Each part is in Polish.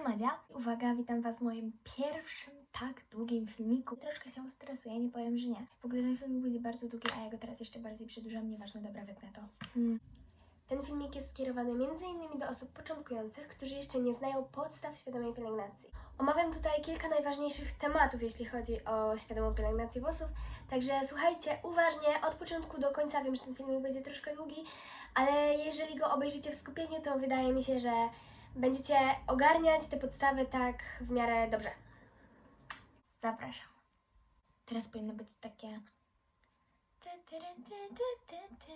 tu Madzia. Uwaga, witam Was w moim pierwszym tak długim filmiku. Troszkę się stresuję, nie powiem, że nie. W ogóle ten filmik będzie bardzo długi, a ja go teraz jeszcze bardziej przedłużam, nieważne, dobra, wytnę to. Hmm. Ten filmik jest skierowany m.in. do osób początkujących, którzy jeszcze nie znają podstaw świadomej pielęgnacji. Omawiam tutaj kilka najważniejszych tematów, jeśli chodzi o świadomą pielęgnację włosów, także słuchajcie uważnie od początku do końca. Wiem, że ten filmik będzie troszkę długi, ale jeżeli go obejrzycie w skupieniu, to wydaje mi się, że będziecie ogarniać te podstawy tak w miarę dobrze. Zapraszam. Teraz powinno być takie. Ty, ty, ty.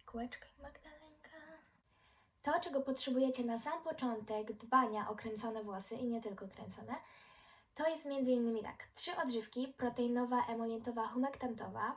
I kółeczko i Magdalenka. To, czego potrzebujecie na sam początek dbania o kręcone włosy i nie tylko kręcone, to jest m.in. tak. Trzy odżywki, proteinowa, emolientowa, humektantowa,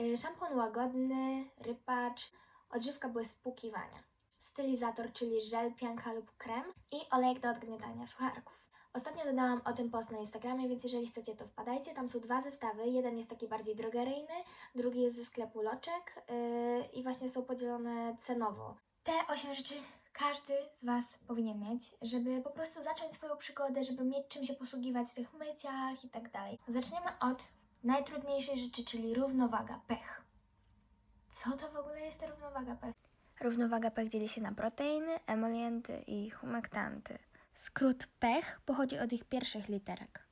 y, szampon łagodny, rypacz, odżywka bez spłukiwania, stylizator, czyli żel, pianka lub krem i olejek do odgniatania sucharków. Ostatnio dodałam o tym post na Instagramie, więc jeżeli chcecie, to wpadajcie. Tam są dwa zestawy. Jeden jest taki bardziej drogeryjny, drugi jest ze sklepu Loczek yy, i właśnie są podzielone cenowo. Te osiem rzeczy każdy z Was powinien mieć, żeby po prostu zacząć swoją przygodę, żeby mieć czym się posługiwać w tych myciach i tak dalej. Zaczniemy od najtrudniejszej rzeczy, czyli równowaga, pech. Co to w ogóle jest ta równowaga pech? Równowaga pech dzieli się na proteiny, emolienty i humektanty. Skrót pech pochodzi od ich pierwszych literek.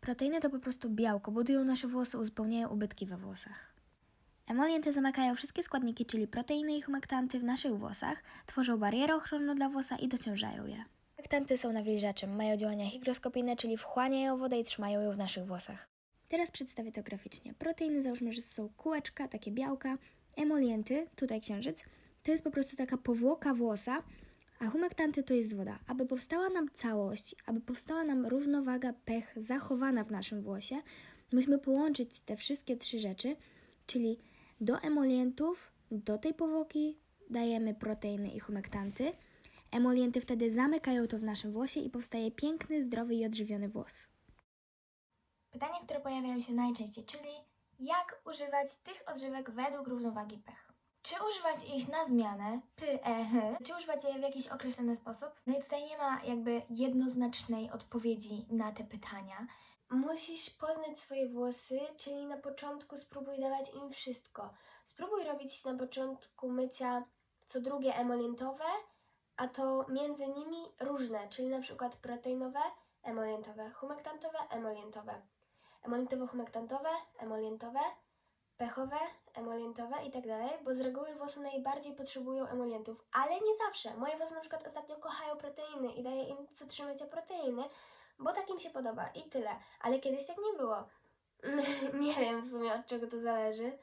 Proteiny to po prostu białko, budują nasze włosy, uzupełniają ubytki we włosach. Emolienty zamykają wszystkie składniki, czyli proteiny i humektanty w naszych włosach, tworzą barierę ochronną dla włosa i dociążają je. Humektanty są nawilżaczem, mają działania hygroskopijne, czyli wchłaniają wodę i trzymają ją w naszych włosach. Teraz przedstawię to graficznie. Proteiny załóżmy, że są kółeczka, takie białka, emolienty, tutaj księżyc, to jest po prostu taka powłoka włosa, a humektanty to jest woda. Aby powstała nam całość, aby powstała nam równowaga pech zachowana w naszym włosie, musimy połączyć te wszystkie trzy rzeczy, czyli do emolientów, do tej powłoki dajemy proteiny i humektanty. Emolienty wtedy zamykają to w naszym włosie i powstaje piękny, zdrowy i odżywiony włos. Pytania, które pojawiają się najczęściej, czyli jak używać tych odżywek według równowagi pH? Czy używać ich na zmianę, py, e, czy używać je w jakiś określony sposób? No i tutaj nie ma jakby jednoznacznej odpowiedzi na te pytania. Musisz poznać swoje włosy, czyli na początku spróbuj dawać im wszystko. Spróbuj robić na początku mycia co drugie emolientowe, a to między nimi różne, czyli na przykład proteinowe, emolientowe, humektantowe, emolientowe emolientowo-humektantowe, emolientowe, pechowe, emolientowe i tak dalej, bo z reguły włosy najbardziej potrzebują emolientów, ale nie zawsze. Moje włosy na przykład ostatnio kochają proteiny i daję im co trzy mycia proteiny, bo tak im się podoba i tyle. Ale kiedyś tak nie było. nie wiem w sumie od czego to zależy,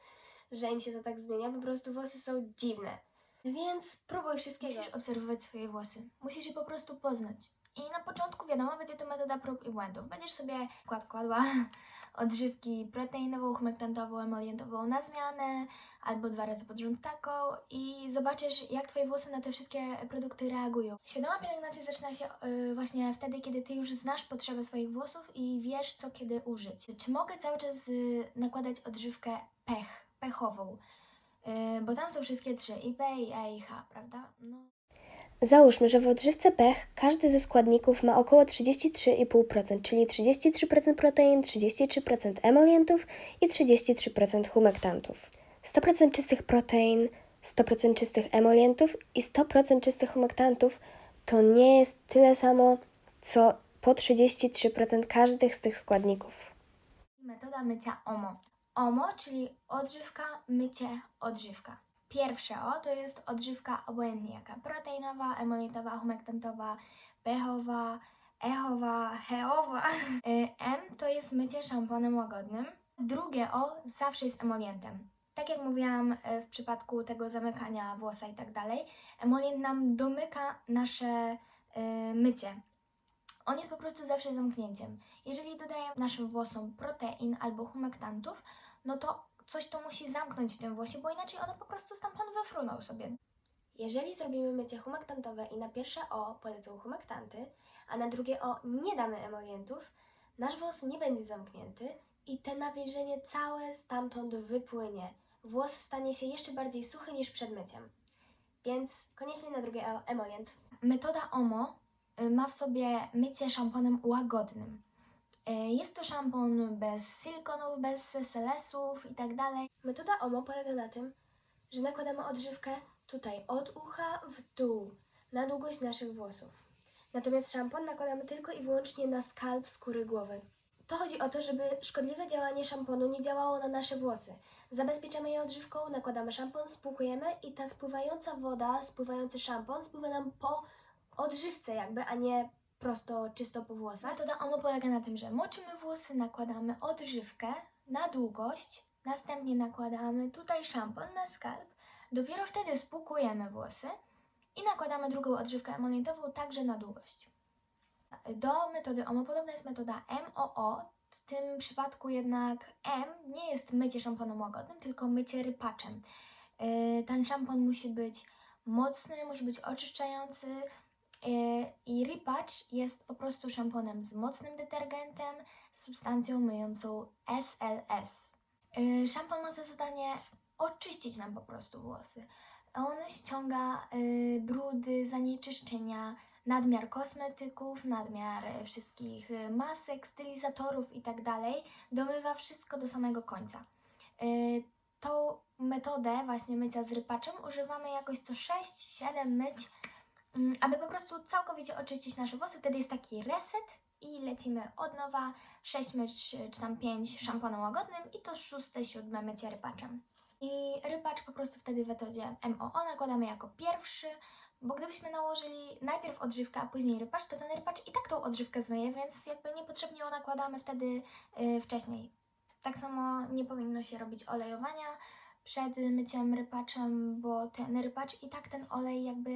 że im się to tak zmienia, po prostu włosy są dziwne. Więc próbuj wszystkiego. Musisz obserwować swoje włosy. Musisz je po prostu poznać. I na początku, wiadomo, będzie to metoda prób i błędów. Będziesz sobie kład kładła odżywki proteinową, humektantową, emolientową na zmianę, albo dwa razy pod rząd taką i zobaczysz, jak Twoje włosy na te wszystkie produkty reagują. Świadoma pielęgnacja zaczyna się y, właśnie wtedy, kiedy Ty już znasz potrzeby swoich włosów i wiesz, co kiedy użyć. Czy mogę cały czas y, nakładać odżywkę pech, pechową? Y, bo tam są wszystkie trzy, i P, i E, i H, prawda? No. Załóżmy, że w odżywce pech każdy ze składników ma około 33,5%, czyli 33% protein, 33% emolientów i 33% humektantów. 100% czystych protein, 100% czystych emolientów i 100% czystych humektantów to nie jest tyle samo, co po 33% każdych z tych składników. Metoda mycia OMO. OMO, czyli odżywka, mycie, odżywka. Pierwsze O to jest odżywka obojętnie jaka. Proteinowa, emolientowa, humektantowa, pechowa, echowa, heowa. M to jest mycie szamponem łagodnym. Drugie O zawsze jest emolientem. Tak jak mówiłam y, w przypadku tego zamykania włosa i tak dalej, emolient nam domyka nasze y, mycie. On jest po prostu zawsze zamknięciem. Jeżeli dodajemy naszym włosom protein albo humektantów, no to coś to musi zamknąć w tym włosie, bo inaczej one po prostu stamtąd wyfruną sobie. Jeżeli zrobimy mycie humektantowe i na pierwsze O polecą humektanty, a na drugie O nie damy emolientów, nasz włos nie będzie zamknięty i te nawilżenie całe stamtąd wypłynie. Włos stanie się jeszcze bardziej suchy niż przed myciem. Więc koniecznie na drugie O emolient. Metoda OMO y, ma w sobie mycie szamponem łagodnym. Y, Jest to szampon bez silikonów, bez SLS-ów i tak. Metoda OMO polega na tym, że nakładamy odżywkę tutaj od ucha w dół, na długość naszych włosów. Natomiast szampon nakładamy tylko i wyłącznie na skalp skóry głowy. To chodzi o to, żeby szkodliwe działanie szamponu nie działało na nasze włosy. Zabezpieczamy je odżywką, nakładamy szampon, spłukujemy i ta spływająca woda, spływający szampon spływa nam po odżywce jakby, a nie prosto, czysto po włosach. Metoda OMO polega na tym, że moczymy włosy, nakładamy odżywkę na długość, następnie nakładamy tutaj szampon na skalp, dopiero wtedy spłukujemy włosy i nakładamy drugą odżywkę emolientową także na długość. Do metody OMO podobna jest metoda MOO. W tym przypadku jednak M nie jest mycie szamponem łagodnym, tylko mycie rypaczem. Yy, Ten szampon musi być mocny, musi być oczyszczający i rypacz jest po prostu szamponem z mocnym detergentem, z substancją myjącą SLS. Yy, Szampon ma za zadanie oczyścić nam po prostu włosy. On ściąga yy, brudy, zanieczyszczenia, nadmiar kosmetyków, nadmiar e, wszystkich e, masek, stylizatorów i tak domywa wszystko do samego końca. E, Tą metodę właśnie mycia z rypaczem używamy jakoś co 6-7 myć, aby po prostu całkowicie oczyścić nasze włosy. Wtedy jest taki reset i lecimy od nowa 6 myć czy tam 5 szamponem łagodnym i to szóste, siódme mycie rypaczem. I rypacz po prostu wtedy w metodzie MOO nakładamy jako pierwszy, bo gdybyśmy nałożyli najpierw odżywkę, a później rypacz, to ten rypacz i tak tą odżywkę zmyje, więc jakby niepotrzebnie ją nakładamy wtedy y, wcześniej. Tak samo nie powinno się robić olejowania przed myciem rypaczem, bo ten rypacz i tak ten olej jakby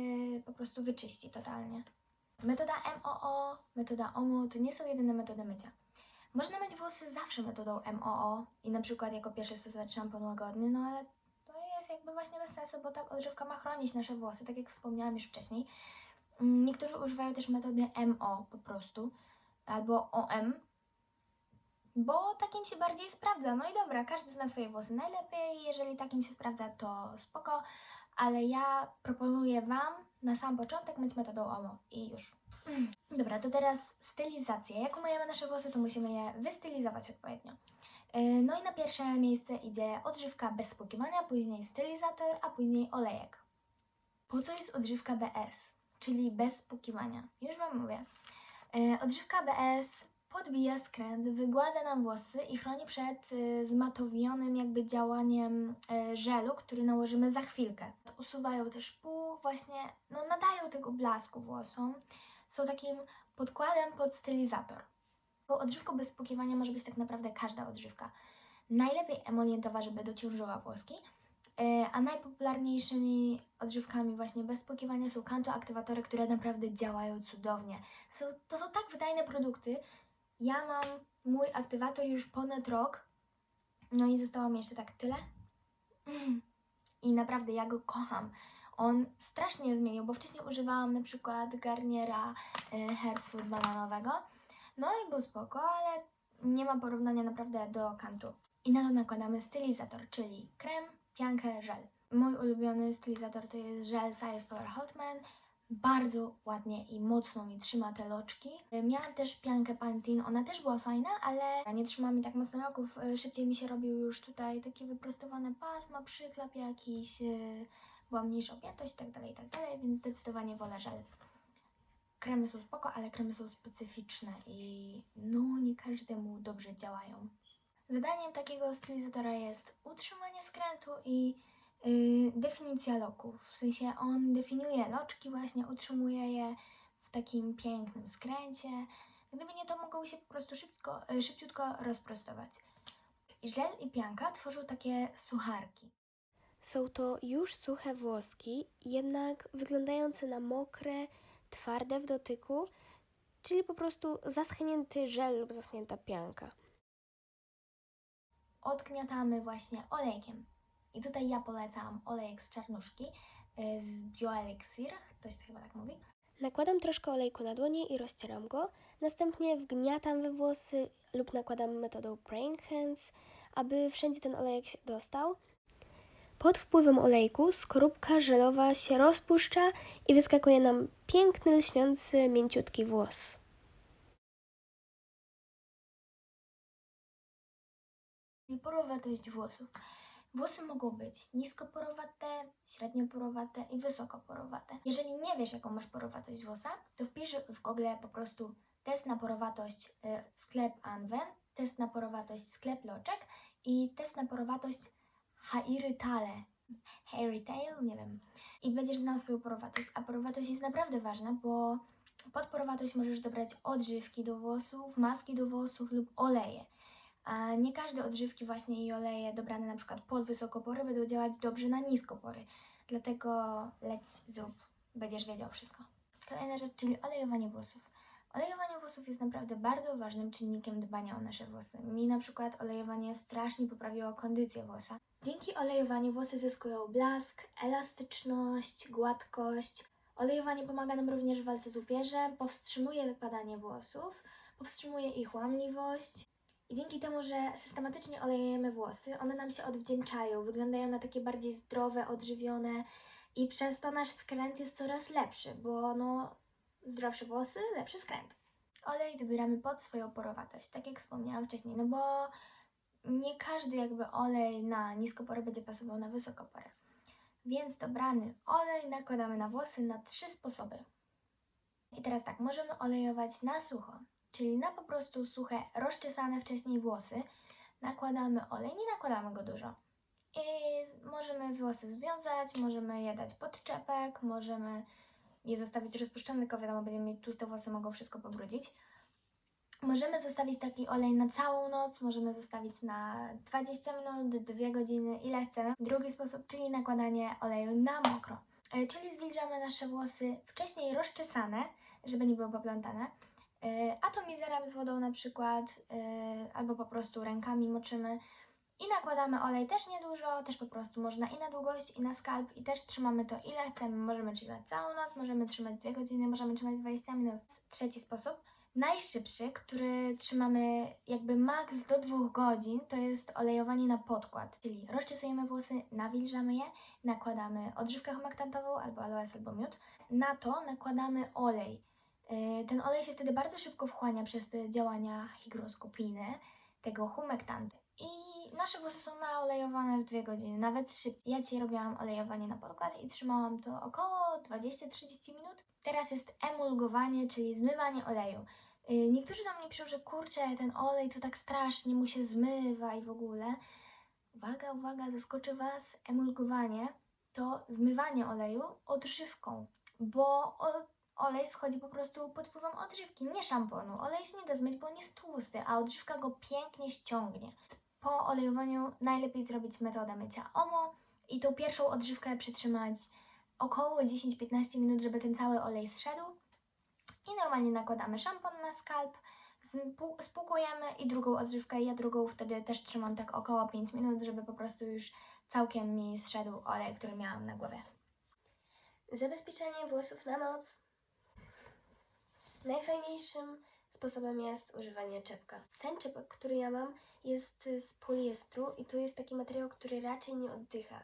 po prostu wyczyści totalnie. Metoda MOO, metoda OMO to nie są jedyne metody mycia. Można myć włosy zawsze metodą MOO i na przykład jako pierwszy stosować szampon łagodny, no ale to jest jakby właśnie bez sensu, bo ta odżywka ma chronić nasze włosy, tak jak wspomniałam już wcześniej. Mm, Niektórzy używają też metody MO po prostu, albo OM, bo takim się bardziej sprawdza. No i dobra, każdy zna swoje włosy najlepiej, jeżeli takim się sprawdza, to spoko, ale ja proponuję Wam na sam początek myć metodą OMO i już. Dobra, to teraz stylizacja. Jak umyjemy nasze włosy, to musimy je wystylizować odpowiednio. Yy, No i na pierwsze miejsce idzie odżywka bez spłukiwania, później stylizator, a później olejek. Po co jest odżywka BS, czyli bez spłukiwania? Już Wam mówię. Yy, Odżywka BS podbija skręt, wygładza nam włosy i chroni przed y, zmatowionym jakby działaniem y, żelu, który nałożymy za chwilkę. Usuwają też puch, właśnie no, nadają tego blasku włosom. Są takim podkładem pod stylizator. Bo odżywką bez spłukiwania może być tak naprawdę każda odżywka. Najlepiej emolientowa, żeby dociążyła włoski, y, a najpopularniejszymi odżywkami właśnie bez spłukiwania są kantoaktywatory, które naprawdę działają cudownie. Są, to są tak wydajne produkty. Ja mam mój aktywator już ponad rok, no i zostało mi jeszcze tak tyle. I naprawdę ja go kocham. On strasznie zmienił, bo wcześniej używałam na przykład garniera y, Hairfood bananowego. No i był spoko, ale nie ma porównania naprawdę do kantu. I na to nakładamy stylizator, czyli krem, piankę, żel. Mój ulubiony stylizator to jest żel Size Power Hotman. Bardzo ładnie i mocno mi trzyma te loczki. Y, Miałam też piankę Pantene, ona też była fajna, ale nie trzyma mi tak mocno loków. Y, Szybciej mi się robił już tutaj takie wyprostowane pasma, przyklep jakiś, y, była mniejsza objętość i tak dalej, i tak więc zdecydowanie wolę żel. Kremy są spoko, ale kremy są specyficzne i no nie każdemu dobrze działają. Zadaniem takiego stylizatora jest utrzymanie skrętu i definicja loków. W sensie on definiuje loczki, właśnie utrzymuje je w takim pięknym skręcie. Gdyby nie, to mogą się po prostu szybko, yy, szybciutko rozprostować. Żel i pianka tworzą takie sucharki. Są to już suche włoski, jednak wyglądające na mokre, twarde w dotyku, czyli po prostu zaschnięty żel lub zaschnięta pianka. odgniatamy właśnie olejkiem. I tutaj ja polecam olejek z czarnuszki y, z BioElixir, to się chyba tak mówi. Nakładam troszkę olejku na dłonie i rozcieram go. Następnie wgniatam we włosy lub nakładam metodą praying hands, aby wszędzie ten olejek się dostał. Pod wpływem olejku skorupka żelowa się rozpuszcza i wyskakuje nam piękny, lśniący, mięciutki włos. Porowatość włosów. Włosy mogą być niskoporowate, średnioporowate i wysokoporowate. Jeżeli nie wiesz, jaką masz porowatość włosa, to wpisz w Google po prostu test na porowatość y, sklep Anwen, test na porowatość sklep Loczek i test na porowatość Hairy Tale. Hairy Tail, nie wiem. I będziesz znał swoją porowatość. A porowatość jest naprawdę ważna, bo pod porowatość możesz dobrać odżywki do włosów, maski do włosów lub oleje. Nie każde odżywki właśnie i oleje dobrane na przykład pod wysokopory będą działać dobrze na niskopory. Dlatego leć, zrób, będziesz wiedział wszystko. Kolejna rzecz, czyli olejowanie włosów. Olejowanie włosów jest naprawdę bardzo ważnym czynnikiem dbania o nasze włosy. Mi na przykład olejowanie strasznie poprawiło kondycję włosa. Dzięki olejowaniu włosy zyskują blask, elastyczność, gładkość. Olejowanie pomaga nam również w walce z upierzem, powstrzymuje wypadanie włosów, powstrzymuje ich łamliwość. I dzięki temu, że systematycznie olejemy włosy, one nam się odwdzięczają, wyglądają na takie bardziej zdrowe, odżywione i przez to nasz skręt jest coraz lepszy, bo no zdrowsze włosy, lepszy skręt. Olej dobieramy pod swoją porowatość, tak jak wspomniałam wcześniej, no bo nie każdy jakby olej na niskoporę będzie pasował na wysokoporę. Więc dobrany olej nakładamy na włosy na trzy sposoby. I teraz tak, możemy olejować na sucho, czyli na po prostu suche, rozczesane wcześniej włosy. Nakładamy olej, nie nakładamy go dużo. I możemy włosy związać, możemy je dać pod czepek, możemy je zostawić rozpuszczone, tylko wiadomo, będziemy mieć tłuste włosy, mogą wszystko pobrudzić. Możemy zostawić taki olej na całą noc, możemy zostawić na 20 minut, 2 godziny, ile chcemy. Drugi sposób, czyli nakładanie oleju na mokro. E, Czyli zwilżamy nasze włosy wcześniej rozczesane, żeby nie były poplątane. E, Atomizerem z wodą na przykład, e, albo po prostu rękami moczymy. I nakładamy olej też niedużo, też po prostu można i na długość, i na skalp, i też trzymamy to ile chcemy. Możemy trzymać całą noc, możemy trzymać 2 godziny, możemy trzymać 20 minut. Trzeci sposób, najszybszy, który trzymamy jakby maks do 2 godzin, to jest olejowanie na podkład. Czyli rozczesujemy włosy, nawilżamy je, nakładamy odżywkę humektantową albo aloes albo miód. Na to nakładamy olej. Yy, Ten olej się wtedy bardzo szybko wchłania przez te działania hygroskopijne tego humektantu. I nasze włosy są naolejowane w 2 godziny, nawet szybciej. Ja dzisiaj robiłam olejowanie na podkład i trzymałam to około 20-30 minut. Teraz jest emulgowanie, czyli zmywanie oleju. Yy, Niektórzy do mnie piszą, że kurczę, ten olej to tak strasznie mu się zmywa i w ogóle. Uwaga, uwaga, zaskoczy Was. Emulgowanie to zmywanie oleju odżywką, bo o- olej schodzi po prostu pod wpływem odżywki, nie szamponu. Olej się nie da zmyć, bo on jest tłusty, a odżywka go pięknie ściągnie. Po olejowaniu najlepiej zrobić metodę mycia OMO i tą pierwszą odżywkę przytrzymać około 10-15 minut, żeby ten cały olej zszedł. I normalnie nakładamy szampon na skalp, spłukujemy i drugą odżywkę, ja drugą wtedy też trzymam tak około 5 minut, żeby po prostu już całkiem mi zszedł olej, który miałam na głowie. Zabezpieczenie włosów na noc. Najfajniejszym sposobem jest używanie czepka. Ten czepek, który ja mam, jest z poliestru i to jest taki materiał, który raczej nie oddycha.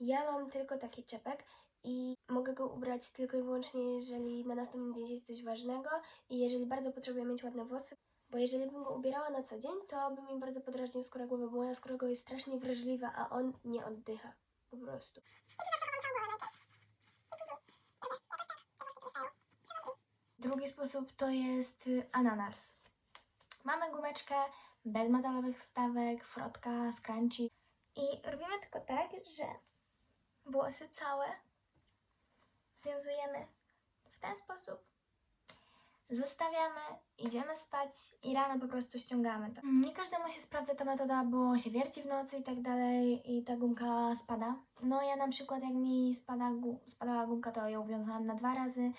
Ja mam tylko taki czepek i mogę go ubrać tylko i wyłącznie, jeżeli na następny dzień jest coś ważnego i jeżeli bardzo potrzebuję mieć ładne włosy. Bo jeżeli bym go ubierała na co dzień, to by mi bardzo podrażnił skórę głowy, bo moja skóra głowy jest strasznie wrażliwa, a on nie oddycha. Po prostu. Drugi sposób to jest y, ananas. Mamy gumeczkę bez metalowych wstawek, frotka, scrunchie i robimy tylko tak, że włosy całe związujemy w ten sposób. Zostawiamy, idziemy spać i rano po prostu ściągamy to. Nie każdemu się sprawdza ta metoda, bo się wierci w nocy i tak dalej i ta gumka spada. No ja na przykład jak mi spada, spadała gumka, to ją wiązałam na dwa razy.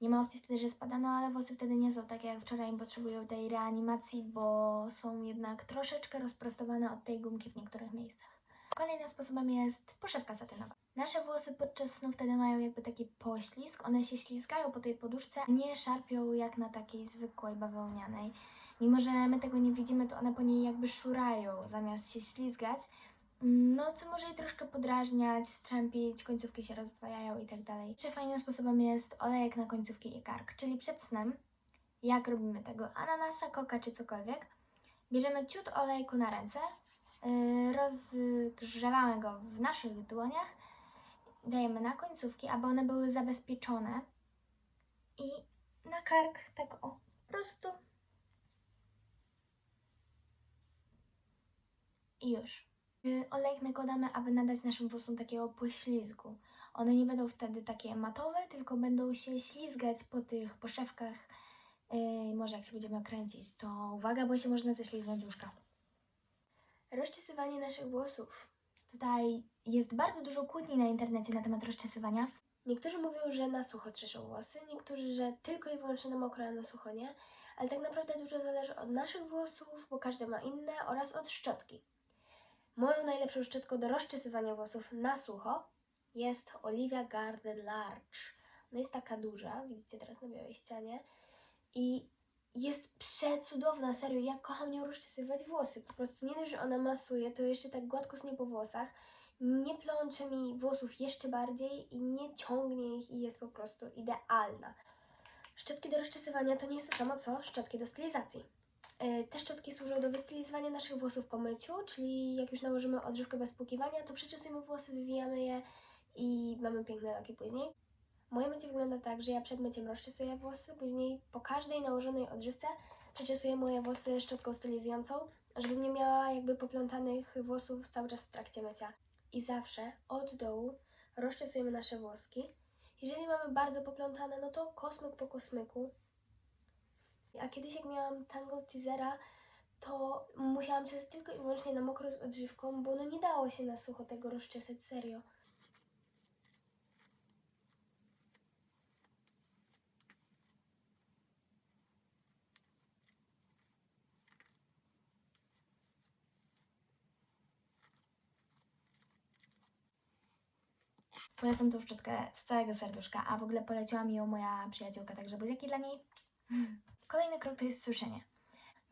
Nie ma opcji wtedy, że spada, no ale włosy wtedy nie są takie jak wczoraj, potrzebują tej reanimacji, bo są jednak troszeczkę rozprostowane od tej gumki w niektórych miejscach. Kolejnym sposobem jest poszewka satynowa. Nasze włosy podczas snu wtedy mają jakby taki poślizg, one się ślizgają po tej poduszce, nie szarpią jak na takiej zwykłej bawełnianej. Mimo, że my tego nie widzimy, to one po niej jakby szurają zamiast się ślizgać. No, co może jej troszkę podrażniać, strzępić, końcówki się rozdwajają i tak dalej. Jeszcze fajnym sposobem jest olejek na końcówki i kark, czyli przed snem, jak robimy tego ananasa, koka czy cokolwiek, bierzemy ciut olejku na ręce, yy, rozgrzewamy go w naszych dłoniach, dajemy na końcówki, aby one były zabezpieczone i na kark tak o, po i już. Y, Olejek nakładamy, aby nadać naszym włosom takiego poślizgu. One nie będą wtedy takie matowe, tylko będą się ślizgać po tych poszewkach. Yy, może jak się będziemy kręcić, to uwaga, bo się można ześlizgnąć łóżka. Rozczesywanie naszych włosów. Tutaj jest bardzo dużo kłótni na internecie na temat rozczesywania. Niektórzy mówią, że na sucho trzeszą włosy, niektórzy, że tylko i wyłącznie na mokro, a na sucho nie, ale tak naprawdę dużo zależy od naszych włosów, bo każdy ma inne, oraz od szczotki. Moją najlepszą szczotką do rozczesywania włosów na sucho jest Olivia Garden Large. Ona jest taka duża, widzicie teraz na białej ścianie i jest przecudowna, serio, ja kocham nią rozczesywać włosy. Po prostu nie dość, że ona masuje, to jeszcze tak gładko snie po włosach nie plącze mi włosów jeszcze bardziej i nie ciągnie ich i jest po prostu idealna. Szczotki do rozczesywania to nie jest to samo co szczotki do stylizacji. Yy, Te szczotki służą do wystylizowania naszych włosów po myciu, czyli jak już nałożymy odżywkę bez spłukiwania, to przeczesujemy włosy, wywijamy je i mamy piękne loki później. Moje mycie wygląda tak, że ja przed myciem rozczesuję włosy, później po każdej nałożonej odżywce przeczesuję moje włosy szczotką stylizującą, żebym nie miała jakby poplątanych włosów cały czas w trakcie mycia i zawsze od dołu rozczesujemy nasze włoski. Jeżeli mamy bardzo poplątane, no to kosmyk po kosmyku. A kiedyś jak miałam Tangle Teasera, to musiałam czesać tylko i wyłącznie na mokro z odżywką, bo no nie dało się na sucho tego rozczesać, serio. Polecam tą szczotkę z całego serduszka, a w ogóle poleciła mi ją moja przyjaciółka, także buziaki dla niej. Kolejny krok to jest suszenie.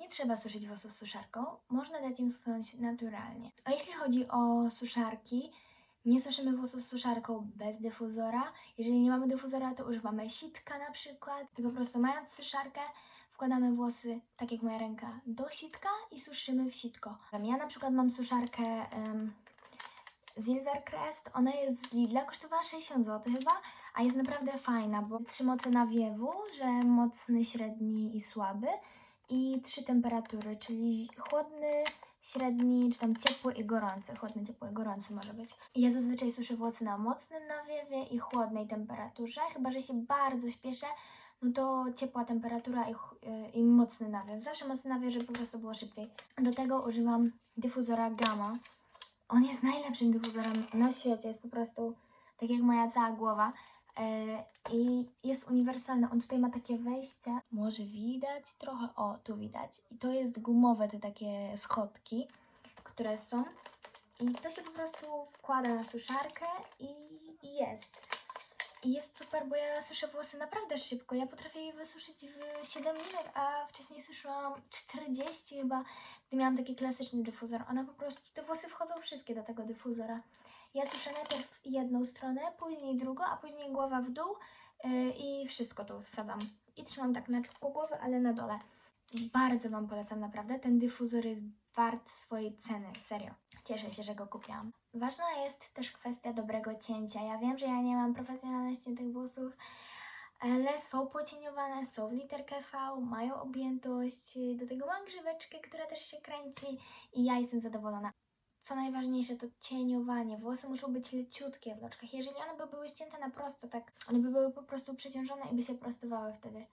Nie trzeba suszyć włosów suszarką, można dać im schłonąć naturalnie. A jeśli chodzi o suszarki, nie suszymy włosów suszarką bez dyfuzora. Jeżeli nie mamy dyfuzora, to używamy sitka na przykład. I po prostu mając suszarkę, wkładamy włosy, tak jak moja ręka, do sitka i suszymy w sitko. Ja na przykład mam suszarkę em, Silvercrest, ona jest z Lidla, kosztowała 60 zł chyba, a jest naprawdę fajna, bo trzy moce nawiewu, że mocny, średni i słaby i trzy temperatury, czyli chłodny, średni, czy tam ciepły i gorący. Chłodny, ciepły i gorący może być. Ja zazwyczaj suszę włosy na mocnym nawiewie i chłodnej temperaturze, chyba że się bardzo śpieszę, no to ciepła temperatura i, i mocny nawiew. Zawsze mocny nawiew, żeby po prostu było szybciej. Do tego używam dyfuzora Gamma. On jest najlepszym dyfuzorem na świecie, jest po prostu tak jak moja cała głowa. E, I jest uniwersalny. On tutaj ma takie wejście. Może widać trochę. O, tu widać. I to jest gumowe, te takie schodki, które są. I to się po prostu wkłada na suszarkę i, jest. I jest super, bo ja suszę włosy naprawdę szybko. Ja potrafię je wysuszyć w 7 minut, a wcześniej suszyłam 40 chyba, gdy miałam taki klasyczny dyfuzor. Ona po prostu, te włosy wchodzą wszystkie do tego dyfuzora. Ja suszę najpierw jedną stronę, później drugą, a później głowa w dół yy, i wszystko tu wsadzam. I trzymam tak na czubku głowy, ale na dole. Bardzo Wam polecam naprawdę. Ten dyfuzor jest wart swojej ceny, serio. Cieszę się, że go kupiłam. Ważna jest też kwestia dobrego cięcia. Ja wiem, że ja nie mam profesjonalności tych włosów, ale są pocieniowane, są w literkę V, mają objętość, do tego mam grzyweczkę, która też się kręci i ja jestem zadowolona. Co najważniejsze to cieniowanie. Włosy muszą być leciutkie w loczkach. Jeżeli one by były ścięte na prosto, tak, one by były po prostu przeciążone i by się prostowały wtedy.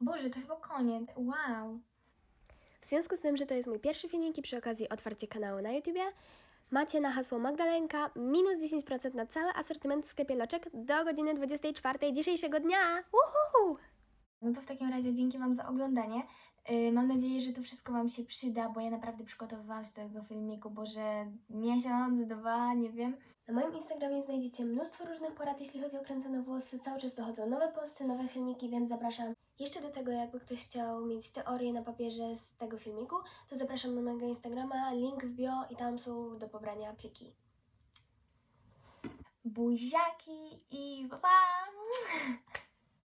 Boże, to chyba koniec. Wow. W związku z tym, że to jest mój pierwszy filmik i przy okazji otwarcie kanału na YouTubie, macie na hasło Magdalenka minus 10% na cały asortyment w sklepie Loczek do godziny 24 dzisiejszego dnia. Uhu! No to w takim razie dzięki Wam za oglądanie. E, mam nadzieję, że to wszystko Wam się przyda, bo ja naprawdę przygotowywałam się do tego filmiku, boże miesiąc, dwa, nie wiem. Na moim Instagramie znajdziecie mnóstwo różnych porad, jeśli chodzi o kręcone włosy. Cały czas dochodzą nowe posty, nowe filmiki, więc zapraszam. Jeszcze do tego, jakby ktoś chciał mieć teorię na papierze z tego filmiku, to zapraszam na mojego Instagrama, link w bio i tam są do pobrania pliki. Buziaki i pa! pa!